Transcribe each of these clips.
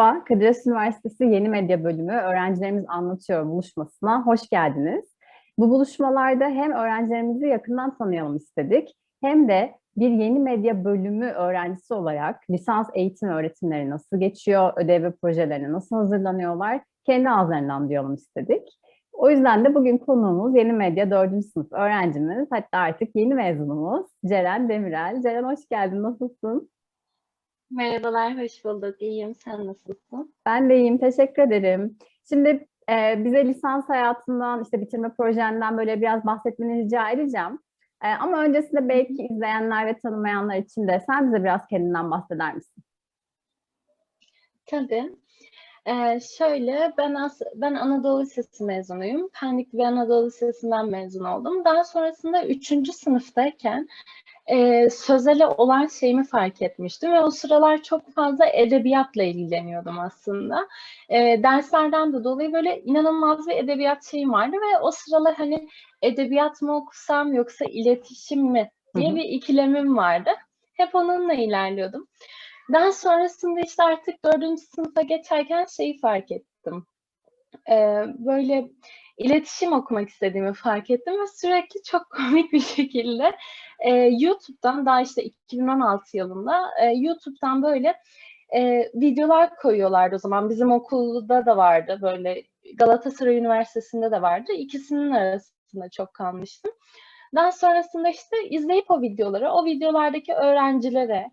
Merhaba, Kadir Has Üniversitesi Yeni Medya Bölümü Öğrencilerimiz Anlatıyor buluşmasına hoş geldiniz. Bu buluşmalarda hem öğrencilerimizi yakından tanıyalım istedik, hem de bir yeni medya bölümü öğrencisi olarak lisans eğitim öğretimleri nasıl geçiyor, ödev ve projelerine nasıl hazırlanıyorlar, kendi ağızlarından duyalım istedik. O yüzden de bugün konuğumuz yeni medya 4. sınıf öğrencimiz, hatta artık yeni mezunumuz Ceren Demirel. Ceren hoş geldin, nasılsın? Merhabalar, hoş bulduk. İyiyim. Sen nasılsın? Ben de iyiyim, teşekkür ederim. Şimdi e, bize lisans hayatından, işte bitirme projenden böyle biraz bahsetmeni rica edeceğim. E, ama öncesinde belki izleyenler ve tanımayanlar için de sen bize biraz kendinden bahseder misin? Tabii. Ee, şöyle, ben as ben Anadolu Lisesi mezunuyum. Pendik ve Anadolu Lisesi'nden mezun oldum. Daha sonrasında üçüncü sınıftayken e, sözele olan şeyimi fark etmiştim ve o sıralar çok fazla edebiyatla ilgileniyordum aslında. E, derslerden de dolayı böyle inanılmaz bir edebiyat şeyim vardı ve o sıralar hani edebiyat mı okusam yoksa iletişim mi diye bir ikilemim vardı. Hep onunla ilerliyordum. Daha sonrasında işte artık dördüncü sınıfa geçerken şeyi fark ettim. Ee, böyle iletişim okumak istediğimi fark ettim ve sürekli çok komik bir şekilde e, YouTube'dan daha işte 2016 yılında e, YouTube'dan böyle e, videolar koyuyorlardı o zaman. Bizim okulda da vardı böyle Galatasaray Üniversitesi'nde de vardı. İkisinin arasında çok kalmıştım. Daha sonrasında işte izleyip o videoları, o videolardaki öğrencilere,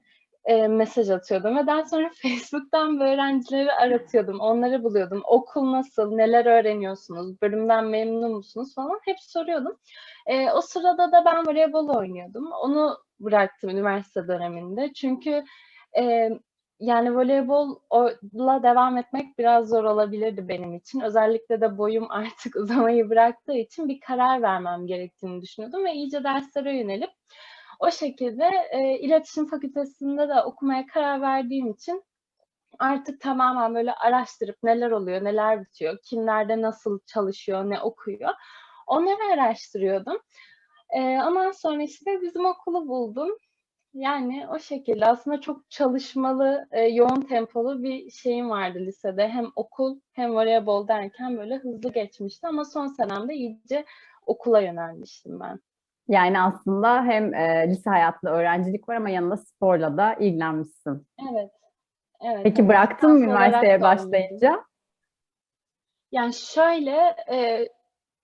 e, mesaj atıyordum ve daha sonra Facebook'tan öğrencileri aratıyordum. Onları buluyordum. Okul nasıl, neler öğreniyorsunuz, bölümden memnun musunuz falan hep soruyordum. E, o sırada da ben voleybol oynuyordum. Onu bıraktım üniversite döneminde. Çünkü e, yani voleybolla devam etmek biraz zor olabilirdi benim için. Özellikle de boyum artık uzamayı bıraktığı için bir karar vermem gerektiğini düşünüyordum ve iyice derslere yönelip o şekilde e, iletişim fakültesinde de okumaya karar verdiğim için artık tamamen böyle araştırıp neler oluyor, neler bitiyor, kimlerde nasıl çalışıyor, ne okuyor. Onları araştırıyordum. E, ondan sonra işte bizim okulu buldum. Yani o şekilde aslında çok çalışmalı, e, yoğun tempolu bir şeyim vardı lisede. Hem okul hem voleybol derken böyle hızlı geçmişti ama son senemde iyice okula yönelmiştim ben. Yani aslında hem e, lise hayatında öğrencilik var ama yanında sporla da ilgilenmişsin. Evet. Evet. Peki evet. bıraktın mı üniversiteye başlayınca? Yani şöyle, e,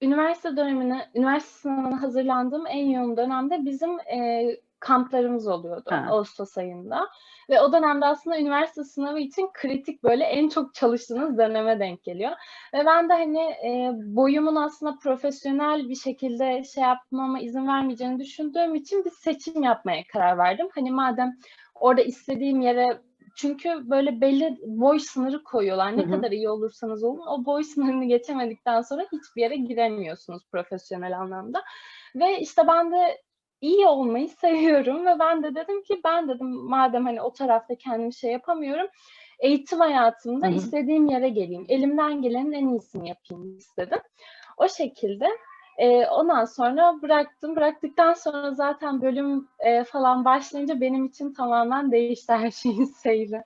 üniversite dönemine, üniversite sınavına hazırlandığım en yoğun dönemde bizim e, kamplarımız oluyordu Ha. Ağustos ayında. Ve o dönemde aslında üniversite sınavı için kritik böyle en çok çalıştığınız döneme denk geliyor. Ve ben de hani e, boyumun aslında profesyonel bir şekilde şey yapmama izin vermeyeceğini düşündüğüm için bir seçim yapmaya karar verdim. Hani madem orada istediğim yere çünkü böyle belli boy sınırı koyuyorlar. Ne Hı hı. kadar iyi olursanız olun o boy sınırını geçemedikten sonra hiçbir yere giremiyorsunuz profesyonel anlamda. Ve işte ben de iyi olmayı seviyorum ve ben de dedim ki ben dedim madem hani o tarafta kendim şey yapamıyorum eğitim hayatımda Hı hı. istediğim yere geleyim. Elimden gelenin en iyisini yapayım istedim. O şekilde e, ondan sonra bıraktım. Bıraktıktan sonra zaten bölüm e, falan başlayınca benim için tamamen değişti her şeyin seyri.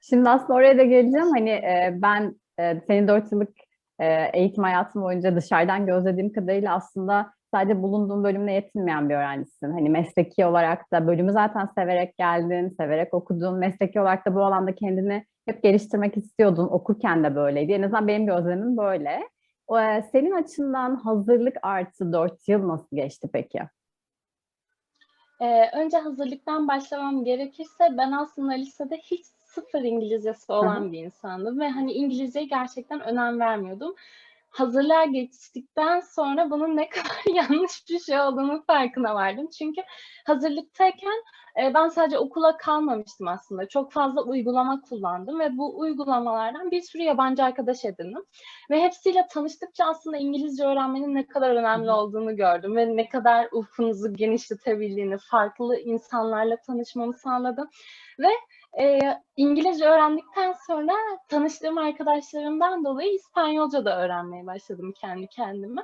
Şimdi aslında oraya da geleceğim. Hani e, ben e, senin dört yıllık e, eğitim hayatım boyunca dışarıdan gözlediğim kadarıyla aslında sadece bulunduğun bölümle yetinmeyen bir öğrencisin. Hani mesleki olarak da bölümü zaten severek geldin, severek okudun. Mesleki olarak da bu alanda kendini hep geliştirmek istiyordun. Okurken de böyleydi. En azından benim gözlemim böyle. E, senin açından hazırlık artı dört yıl nasıl geçti peki? Ee, önce hazırlıktan başlamam gerekirse ben aslında lisede hiç sıfır İngilizcesi olan bir insandım ve hani İngilizceye gerçekten önem vermiyordum. Hazırlığa geçtikten sonra bunun ne kadar yanlış bir şey olduğunu farkına vardım. Çünkü hazırlıktayken e, ben sadece okula kalmamıştım aslında. Çok fazla uygulama kullandım ve bu uygulamalardan bir sürü yabancı arkadaş edindim. Ve hepsiyle tanıştıkça aslında İngilizce öğrenmenin ne kadar önemli olduğunu gördüm ve ne kadar ufkunuzu genişletebildiğini, farklı insanlarla tanışmamı sağladı. Ve e, İngilizce öğrendikten sonra tanıştığım arkadaşlarımdan dolayı İspanyolca da öğrenmeye başladım kendi kendime.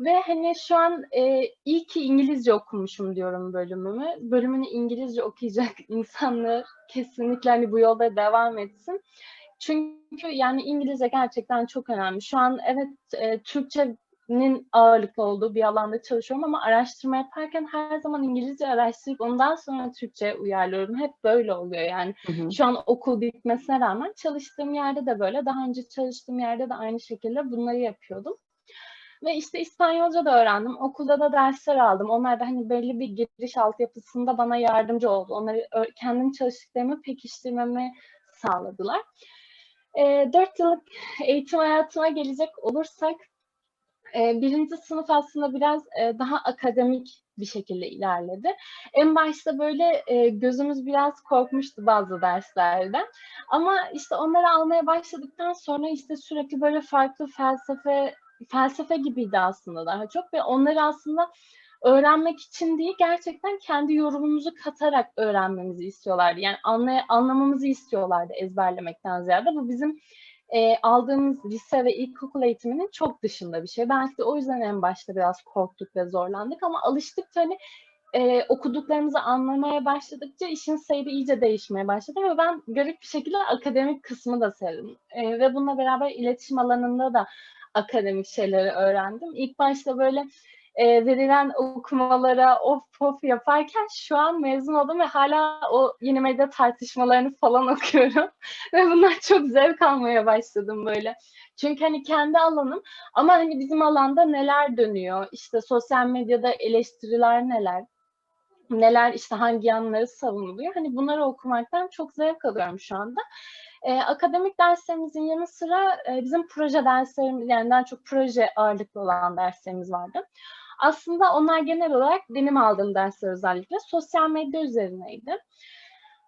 Ve hani şu an e, iyi ki İngilizce okumuşum diyorum bölümümü. Bölümünü İngilizce okuyacak insanlar kesinlikle hani bu yolda devam etsin. Çünkü yani İngilizce gerçekten çok önemli. Şu an evet e, Türkçenin ağırlıklı olduğu bir alanda çalışıyorum ama araştırma yaparken her zaman İngilizce araştırıp ondan sonra Türkçe uyarlıyorum. Hep böyle oluyor yani. Hı hı. Şu an okul bitmesine rağmen çalıştığım yerde de böyle. Daha önce çalıştığım yerde de aynı şekilde bunları yapıyordum. Ve işte İspanyolca da öğrendim. Okulda da dersler aldım. Onlar da hani belli bir giriş altyapısında bana yardımcı oldu. Onları kendim çalıştıklarımı pekiştirmemi sağladılar. E, 4 yıllık eğitim hayatıma gelecek olursak e, birinci sınıf aslında biraz e, daha akademik bir şekilde ilerledi. En başta böyle e, gözümüz biraz korkmuştu bazı derslerden. Ama işte onları almaya başladıktan sonra işte sürekli böyle farklı felsefe felsefe gibiydi aslında daha çok ve onları aslında öğrenmek için değil gerçekten kendi yorumumuzu katarak öğrenmemizi istiyorlardı. Yani anlay anlamamızı istiyorlardı ezberlemekten ziyade. Bu bizim e, aldığımız lise ve ilkokul eğitiminin çok dışında bir şey. Belki de o yüzden en başta biraz korktuk ve zorlandık ama alıştıkça hani e, okuduklarımızı anlamaya başladıkça işin seyri iyice değişmeye başladı ve ben garip bir şekilde akademik kısmı da sevdim. E, ve bununla beraber iletişim alanında da akademik şeyleri öğrendim. İlk başta böyle e, verilen okumalara of of yaparken şu an mezun oldum ve hala o yeni medya tartışmalarını falan okuyorum. ve bundan çok zevk almaya başladım böyle. Çünkü hani kendi alanım ama hani bizim alanda neler dönüyor? İşte sosyal medyada eleştiriler neler? Neler işte hangi yanları savunuluyor? Hani bunları okumaktan çok zevk alıyorum şu anda. E, akademik derslerimizin yanı sıra e, bizim proje derslerimiz yani daha çok proje ağırlıklı olan derslerimiz vardı. Aslında onlar genel olarak benim aldığım dersler özellikle sosyal medya üzerineydi.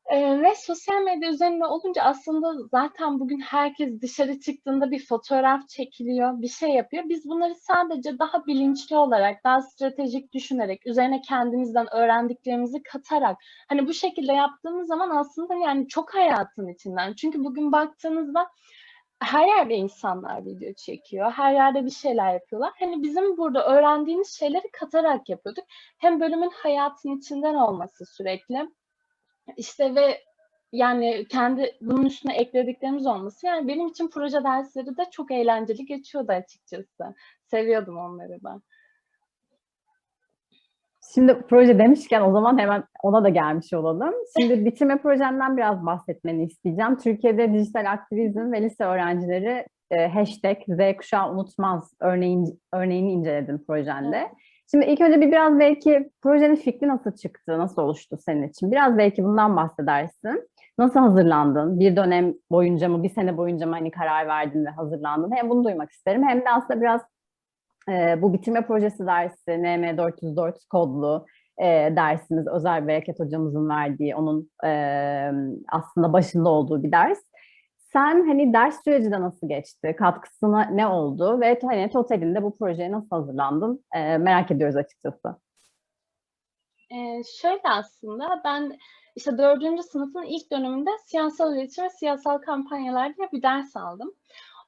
Ee, ve sosyal medya üzerinde olunca aslında zaten bugün herkes dışarı çıktığında bir fotoğraf çekiliyor, bir şey yapıyor. Biz bunları sadece daha bilinçli olarak, daha stratejik düşünerek, üzerine kendimizden öğrendiklerimizi katarak, hani bu şekilde yaptığımız zaman aslında yani çok hayatın içinden. Çünkü bugün baktığınızda her yerde insanlar video çekiyor. Her yerde bir şeyler yapıyorlar. Hani bizim burada öğrendiğimiz şeyleri katarak yapıyorduk. Hem bölümün hayatın içinden olması sürekli. İşte ve yani kendi bunun üstüne eklediklerimiz olması. Yani benim için proje dersleri de çok eğlenceli geçiyordu açıkçası. Seviyordum onları ben. Şimdi proje demişken o zaman hemen ona da gelmiş olalım. Şimdi bitirme projenden biraz bahsetmeni isteyeceğim. Türkiye'de dijital aktivizm ve lise öğrencileri e, hashtag Z kuşağı unutmaz örneğin, örneğini inceledim projende. Şimdi ilk önce bir biraz belki projenin fikri nasıl çıktı, nasıl oluştu senin için? Biraz belki bundan bahsedersin. Nasıl hazırlandın? Bir dönem boyunca mı, bir sene boyunca mı hani karar verdin ve hazırlandın? Hem bunu duymak isterim hem de aslında biraz e, bu bitirme projesi dersi NM404 kodlu e, dersimiz Özel Bereket hocamızın verdiği, onun e, aslında başında olduğu bir ders. Sen hani ders süreci de nasıl geçti? Katkısına ne oldu? Ve hani totalinde bu projeye nasıl hazırlandın? E, merak ediyoruz açıkçası. Ee, şöyle aslında ben işte dördüncü sınıfın ilk döneminde siyasal iletişim ve siyasal kampanyalar diye bir ders aldım.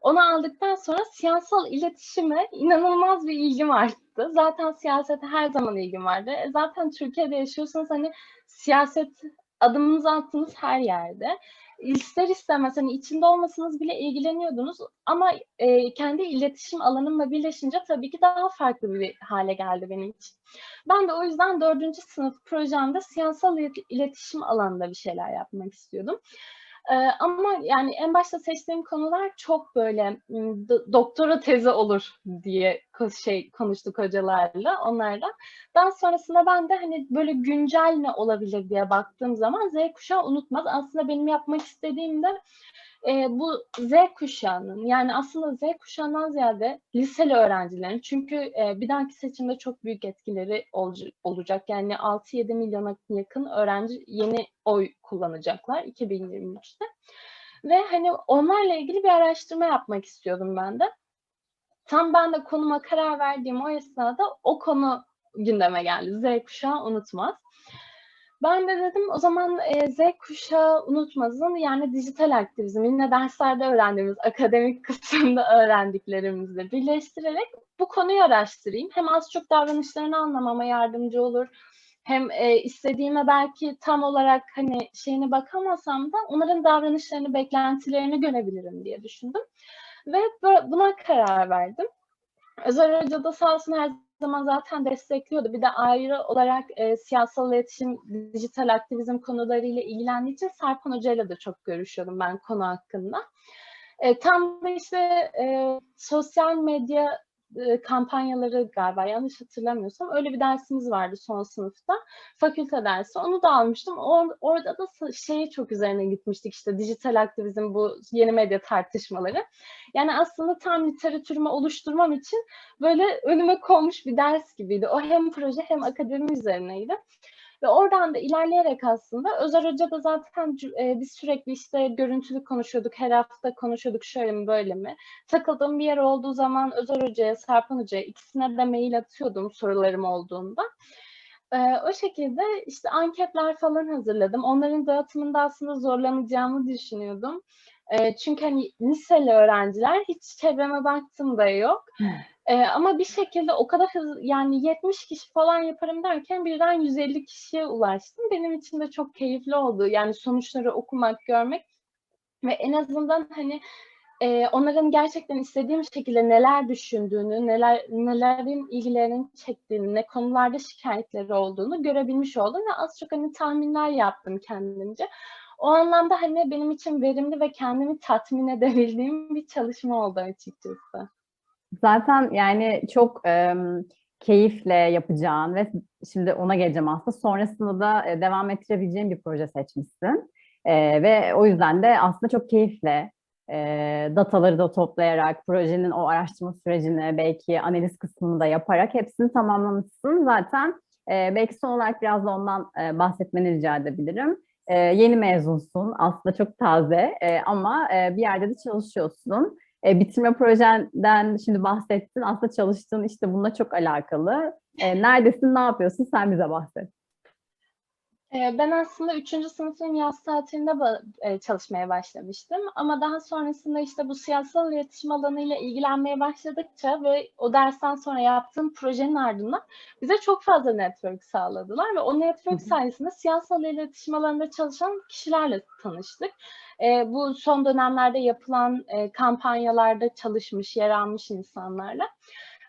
Onu aldıktan sonra siyasal iletişime inanılmaz bir ilgim arttı. Zaten siyasete her zaman ilgim vardı. E zaten Türkiye'de yaşıyorsanız hani siyaset adımınızı attığınız her yerde. İster istemez hani içinde olmasanız bile ilgileniyordunuz ama e, kendi iletişim alanımla birleşince tabii ki daha farklı bir hale geldi benim için. Ben de o yüzden dördüncü sınıf projemde siyasal iletişim alanında bir şeyler yapmak istiyordum. Ama yani en başta seçtiğim konular çok böyle doktora tezi olur diye şey konuştuk hocalarla onlarla. Daha sonrasında ben de hani böyle güncel ne olabilir diye baktığım zaman Z kuşağı unutmaz. Aslında benim yapmak istediğim de e, bu Z kuşağının yani aslında Z kuşağından ziyade liseli öğrencilerin çünkü e, bir dahaki seçimde çok büyük etkileri ol, olacak. Yani 6-7 milyona yakın öğrenci yeni oy kullanacaklar 2023'te. Ve hani onlarla ilgili bir araştırma yapmak istiyordum ben de. Tam ben de konuma karar verdiğim o esnada o konu gündeme geldi. Z kuşağı unutmaz. Ben de dedim o zaman e, Z kuşağı unutmasın yani dijital aktivizm yine derslerde öğrendiğimiz akademik kısımda öğrendiklerimizle birleştirerek bu konuyu araştırayım. Hem az çok davranışlarını anlamama yardımcı olur hem e, istediğime belki tam olarak hani şeyine bakamasam da onların davranışlarını, beklentilerini görebilirim diye düşündüm. Ve buna karar verdim. Özel Hoca da sağ olsun her zaman zaten destekliyordu. Bir de ayrı olarak e, siyasal iletişim, dijital aktivizm konularıyla ilgilendiği için Serpan Hoca ile de çok görüşüyordum ben konu hakkında. E, tam da işte e, sosyal medya kampanyaları galiba yanlış hatırlamıyorsam öyle bir dersimiz vardı son sınıfta. Fakülte dersi. Onu da almıştım. Or, orada da şeye çok üzerine gitmiştik işte dijital aktivizm bu yeni medya tartışmaları. Yani aslında tam literatürümü oluşturmam için böyle önüme konmuş bir ders gibiydi. O hem proje hem akademi üzerineydi. Ve oradan da ilerleyerek aslında Özer Hoca da zaten e, biz sürekli işte görüntülü konuşuyorduk, her hafta konuşuyorduk şöyle mi böyle mi. Takıldığım bir yer olduğu zaman Özer Hoca'ya, Sarpan Hoca'ya ikisine de mail atıyordum sorularım olduğunda. E, o şekilde işte anketler falan hazırladım. Onların dağıtımında aslında zorlanacağımı düşünüyordum. E, çünkü hani liseli öğrenciler hiç çevreme baktım da yok. E, ama bir şekilde o kadar hızlı yani 70 kişi falan yaparım derken birden 150 kişiye ulaştım. Benim için de çok keyifli oldu. Yani sonuçları okumak, görmek ve en azından hani e, onların gerçekten istediğim şekilde neler düşündüğünü, neler nelerin ilgilerinin çektiğini, ne konularda şikayetleri olduğunu görebilmiş oldum ve az çok hani tahminler yaptım kendimce. O anlamda hani benim için verimli ve kendimi tatmin edebildiğim bir çalışma oldu açıkçası. Zaten yani çok e, keyifle yapacağın ve şimdi ona geleceğim aslında. Sonrasında da e, devam ettirebileceğin bir proje seçmişsin. E, ve o yüzden de aslında çok keyifle e, dataları da toplayarak, projenin o araştırma sürecini, belki analiz kısmını da yaparak hepsini tamamlamışsın. Zaten e, belki son olarak biraz da ondan e, bahsetmeni rica edebilirim. E, yeni mezunsun, aslında çok taze e, ama e, bir yerde de çalışıyorsun. E, bitirme projenden şimdi bahsettin. Aslında çalıştığın işte bununla çok alakalı. E, neredesin, ne yapıyorsun? Sen bize bahset. Ee, ben aslında 3. sınıfın yaz tatilinde e, çalışmaya başlamıştım. Ama daha sonrasında işte bu siyasal iletişim alanıyla ilgilenmeye başladıkça ve o dersten sonra yaptığım projenin ardından bize çok fazla network sağladılar. Ve o network sayesinde siyasal iletişim alanında çalışan kişilerle tanıştık. E, bu son dönemlerde yapılan e, kampanyalarda çalışmış, yer almış insanlarla.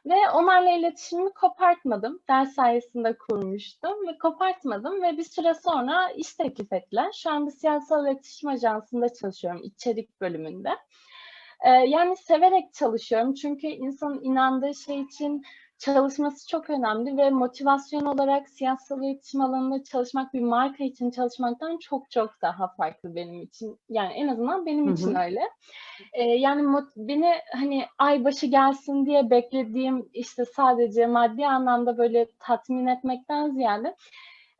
Ve onlarla iletişimimi kopartmadım. Ders sayesinde kurmuştum ve kopartmadım ve bir süre sonra iş teklif ettiler. Şu an bir siyasal iletişim ajansında çalışıyorum, içerik bölümünde. Yani severek çalışıyorum çünkü insanın inandığı şey için çalışması çok önemli ve motivasyon olarak siyasal iletişim alanında çalışmak bir marka için çalışmaktan çok çok daha farklı benim için. Yani en azından benim Hı-hı. için öyle. Ee, yani beni hani ay başı gelsin diye beklediğim işte sadece maddi anlamda böyle tatmin etmekten ziyade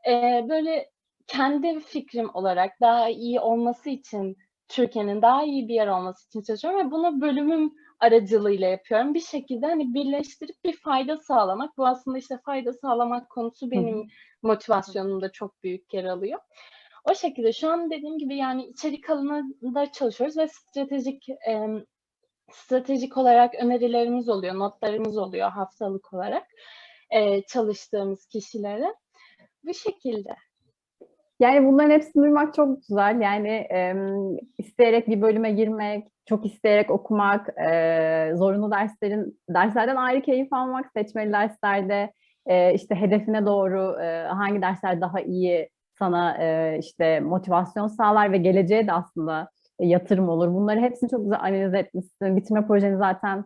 e, böyle kendi fikrim olarak daha iyi olması için Türkiye'nin daha iyi bir yer olması için çalışıyorum ve bunu bölümüm aracılığıyla yapıyorum. Bir şekilde hani birleştirip bir fayda sağlamak. Bu aslında işte fayda sağlamak konusu benim motivasyonumda çok büyük yer alıyor. O şekilde şu an dediğim gibi yani içerik alanında çalışıyoruz ve stratejik e, stratejik olarak önerilerimiz oluyor, notlarımız oluyor haftalık olarak e, çalıştığımız kişilere. Bu şekilde. Yani bunların hepsini duymak çok güzel. Yani e, isteyerek bir bölüme girmek, çok isteyerek okumak, e, zorunlu derslerin derslerden ayrı keyif almak, seçmeli derslerde e, işte hedefine doğru e, hangi dersler daha iyi sana e, işte motivasyon sağlar ve geleceğe de aslında e, yatırım olur. Bunları hepsini çok güzel analiz etmişsin. Bitirme projeni zaten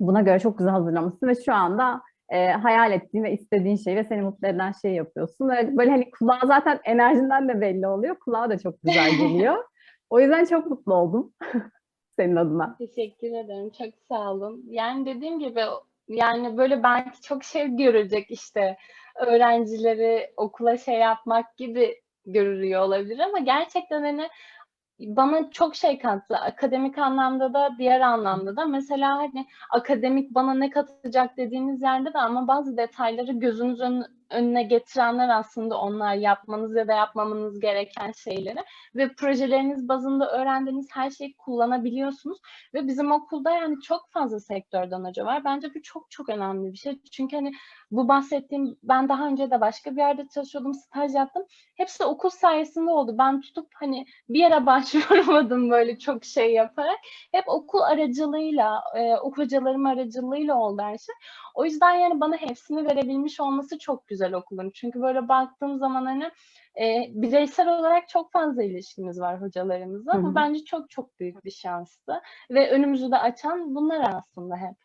buna göre çok güzel hazırlamışsın ve şu anda e, hayal ettiğin ve istediğin şey ve seni mutlu eden şey yapıyorsun. Böyle, böyle hani kulağa zaten enerjinden de belli oluyor. Kulağa da çok güzel geliyor. o yüzden çok mutlu oldum senin adına. Teşekkür ederim. Çok sağ olun. Yani dediğim gibi yani böyle belki çok şey görecek işte öğrencileri okula şey yapmak gibi görülüyor olabilir ama gerçekten hani bana çok şey kattı. Akademik anlamda da diğer anlamda da. Mesela hani akademik bana ne katacak dediğiniz yerde de ama bazı detayları gözünüzün önüne getirenler aslında onlar yapmanız ya da yapmamanız gereken şeyleri ve projeleriniz bazında öğrendiğiniz her şeyi kullanabiliyorsunuz ve bizim okulda yani çok fazla sektörden hoca var. Bence bu çok çok önemli bir şey. Çünkü hani bu bahsettiğim ben daha önce de başka bir yerde çalışıyordum, staj yaptım. Hepsi okul sayesinde oldu. Ben tutup hani bir yere başvurmadım böyle çok şey yaparak. Hep okul aracılığıyla, e, okul hocalarım aracılığıyla oldu her şey. O yüzden yani bana hepsini verebilmiş olması çok güzel okulun. Çünkü böyle baktığım zaman hani e, bireysel olarak çok fazla ilişkimiz var hocalarımızla. Hı hı. Bu bence çok çok büyük bir şanstı. Ve önümüzü de açan bunlar aslında hep.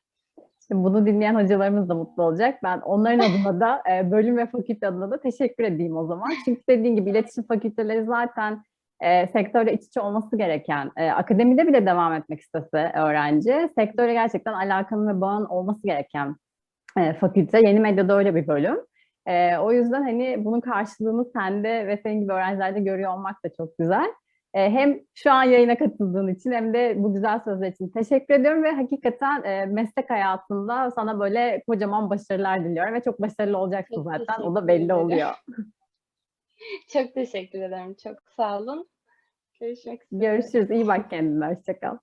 Şimdi bunu dinleyen hocalarımız da mutlu olacak. Ben onların adına da e, bölüm ve fakülte adına da teşekkür edeyim o zaman. Çünkü dediğin gibi iletişim fakülteleri zaten e, sektörle iç içe olması gereken, e, akademide bile devam etmek istese öğrenci, sektöre gerçekten alakanın ve bağın olması gereken e, fakülte. Yeni medyada öyle bir bölüm. E, o yüzden hani bunun karşılığını sende ve senin gibi öğrencilerde görüyor olmak da çok güzel. E, hem şu an yayına katıldığın için hem de bu güzel sözler için teşekkür ediyorum ve hakikaten e, meslek hayatında sana böyle kocaman başarılar diliyorum ve çok başarılı olacaksın Çok zaten. O da belli ederim. oluyor. Çok teşekkür ederim. Çok sağ olun. Görüşmek üzere. Görüşürüz. İyi bak kendine. Hoşça kal.